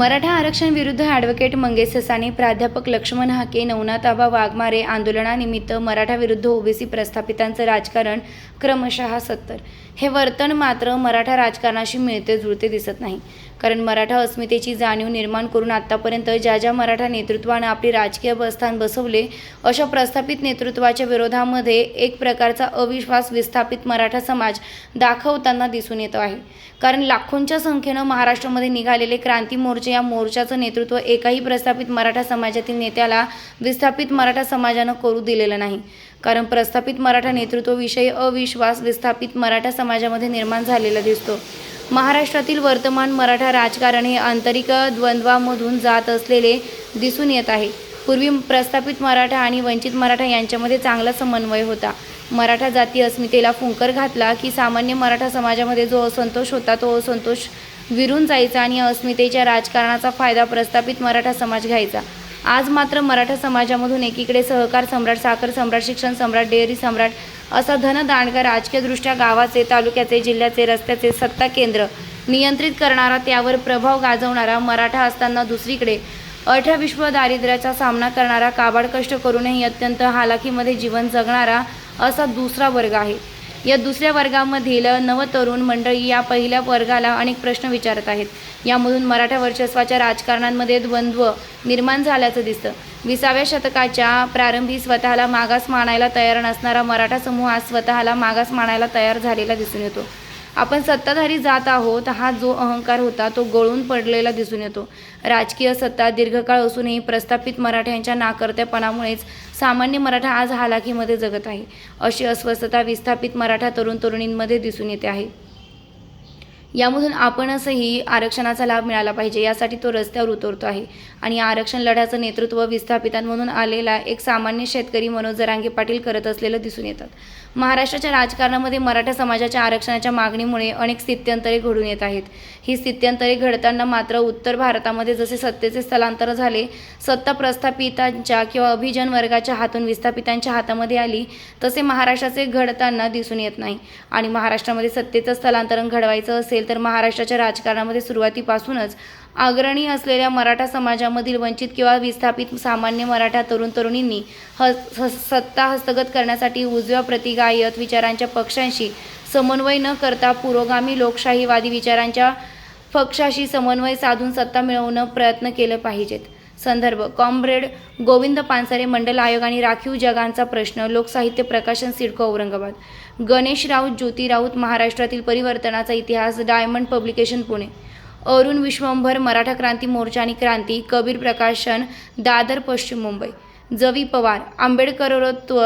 मराठा आरक्षण विरुद्ध ॲडव्होकेट मंगेश ससाने प्राध्यापक लक्ष्मण हाके नवनाथाबा वाघमारे आंदोलनानिमित्त मराठा विरुद्ध ओबीसी प्रस्थापितांचं राजकारण क्रमशः सत्तर. हे वर्तन मात्र मराठा राजकारणाशी मिळते जुळते दिसत नाही. कारण मराठा अस्मितेची जाणीव निर्माण करून आत्तापर्यंत ज्या ज्या मराठा नेतृत्वानं आपली राजकीय बस्थान बसवले अशा प्रस्थापित नेतृत्वाच्या विरोधामध्ये एक प्रकारचा अविश्वास विस्थापित मराठा समाज दाखवताना दिसून येतो आहे. कारण लाखोंच्या संख्येनं महाराष्ट्रामध्ये निघालेले क्रांती मोर्चे या मोर्चाचं नेतृत्व एकाही प्रस्थापित मराठा समाजातील नेत्याला विस्थापित मराठा समाजानं करू दिलेलं नाही. कारण प्रस्थापित मराठा नेतृत्वाविषयी अविश्वास विस्थापित मराठा समाजामध्ये निर्माण झालेला दिसतो. महाराष्ट्रातील वर्तमान मराठा राजकारण हे आंतरिक द्वंद्वामधून जात असलेले दिसून येत आहे. पूर्वी प्रस्थापित मराठा आणि वंचित मराठा यांच्यामध्ये चांगला समन्वय होता. मराठा जाती अस्मितेला फुंकर घातला की सामान्य मराठा समाजामध्ये जो असंतोष होता तो असंतोष विरून जायचा आणि अस्मितेच्या राजकारणाचा फायदा प्रस्थापित मराठा समाज घ्यायचा. आज मात्र मराठा समाजामधून एकीकडे सहकार सम्राट साखर सम्राट शिक्षण सम्राट डेअरी सम्राट असा धनदांडगा राजकीयदृष्ट्या गावाचे तालुक्याचे जिल्ह्याचे रस्त्याचे सत्ता केंद्र नियंत्रित करणारा त्यावर प्रभाव गाजवणारा मराठा असताना दुसरीकडे अठरा विश्व दारिद्र्याचा सामना करणारा काबाड कष्ट करूनही अत्यंत हालाखीमध्ये जीवन जगणारा असा दुसरा वर्ग आहे. या दुसऱ्या वर्गामधील नवतरुण मंडळी या पहिल्या वर्गाला अनेक प्रश्न विचारत आहेत. यामधून मराठा वर्चस्वाच्या राजकारणांमध्ये द्वंद्व निर्माण झाल्याचं दिसतं. विसाव्या शतकाच्या प्रारंभी स्वतःला मागास मानायला तयार नसणारा मराठा समूह आज स्वतःला मागास मानायला तयार झालेला दिसून येतो. आपण सत्ताधारी जात आहोत हा जो अहंकार होता तो गळून पडलेला दिसून येतो. राजकीय सत्ता दीर्घकाळ असूनही प्रस्थापित मराठ्यांच्या नाकर्त्यापणामुळेच सामान्य मराठा आज हालाकीमध्ये जगत आहे. अशी अस्वस्थता विस्थापित मराठा तरुण तरुणींमध्ये दिसून येते आहे. यामधून आपणचही आरक्षणाचा लाभ मिळाला पाहिजे यासाठी तो रस्त्यावर उतरतो आहे. आणि आरक्षण लढ्याचं नेतृत्व विस्थापितांमधून आलेला एक सामान्य शेतकरी मनोज जरांगे पाटील करत असलेलं दिसून येतात महाराष्ट्राच्या राजकारणामध्ये मराठा समाजाच्या आरक्षणाच्या मागणीमुळे अनेक स्थित्यंतरे घडून येत आहेत. ही स्थित्यंतरे घडताना मात्र उत्तर भारतामध्ये जसे सत्तेचे स्थलांतर झाले सत्ता प्रस्थापितांच्या किंवा अभिजन वर्गाच्या हातून विस्थापितांच्या हातामध्ये आली तसे महाराष्ट्राचे घडताना दिसून येत नाही. आणि महाराष्ट्रामध्ये सत्तेचं स्थलांतरण घडवायचं असेल तर महाराष्ट्राच्या राजकारणामध्ये सुरुवातीपासूनच अग्रणी असलेल्या मराठा समाजामधील वंचित किंवा विस्थापित सामान्य मराठा तरुण तरुणींनी ह ह- सत्ता हस्तगत करण्यासाठी उजव्या प्रतिगायत विचारांच्या पक्षांशी समन्वय न करता पुरोगामी लोकशाहीवादी विचारांच्या पक्षाशी समन्वय साधून सत्ता मिळवणं प्रयत्न केलं पाहिजेत. संदर्भ. कॉम्रेड गोविंद पानसरे मंडल आयोग आणि राखीव जगांचा प्रश्न लोकसाहित्य प्रकाशन सिडको औरंगाबाद. गणेश राऊत ज्योती राऊत महाराष्ट्रातील परिवर्तनाचा इतिहास डायमंड पब्लिकेशन पुणे. अरुण विश्वंभर मराठा क्रांती मोर्चा आणि क्रांती कबीर प्रकाशन दादर पश्चिम मुंबई. जवी पवार आंबेडकरत्व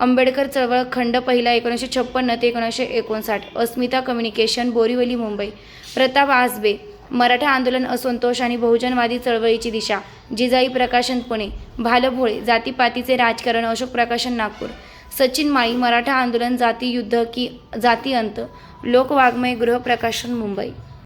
आंबेडकर चळवळ खंड पहिला एकोणीसशे छप्पन्न ते एकोणीसशे एकोणसाठ. अस्मिता कम्युनिकेशन बोरिवली मुंबई. प्रताप आसबे मराठा आंदोलन असंतोष आणि बहुजनवादी चळवळीची दिशा. जिजाई प्रकाशन पुणे भालभोळे जातीपातीचे राजकारण अशोक प्रकाशन नागपूर. सचिन माळी मराठा आंदोलन जाती युद्ध की जाती अंत लोकवाङ्मय गृहप्रकाशन मुंबई.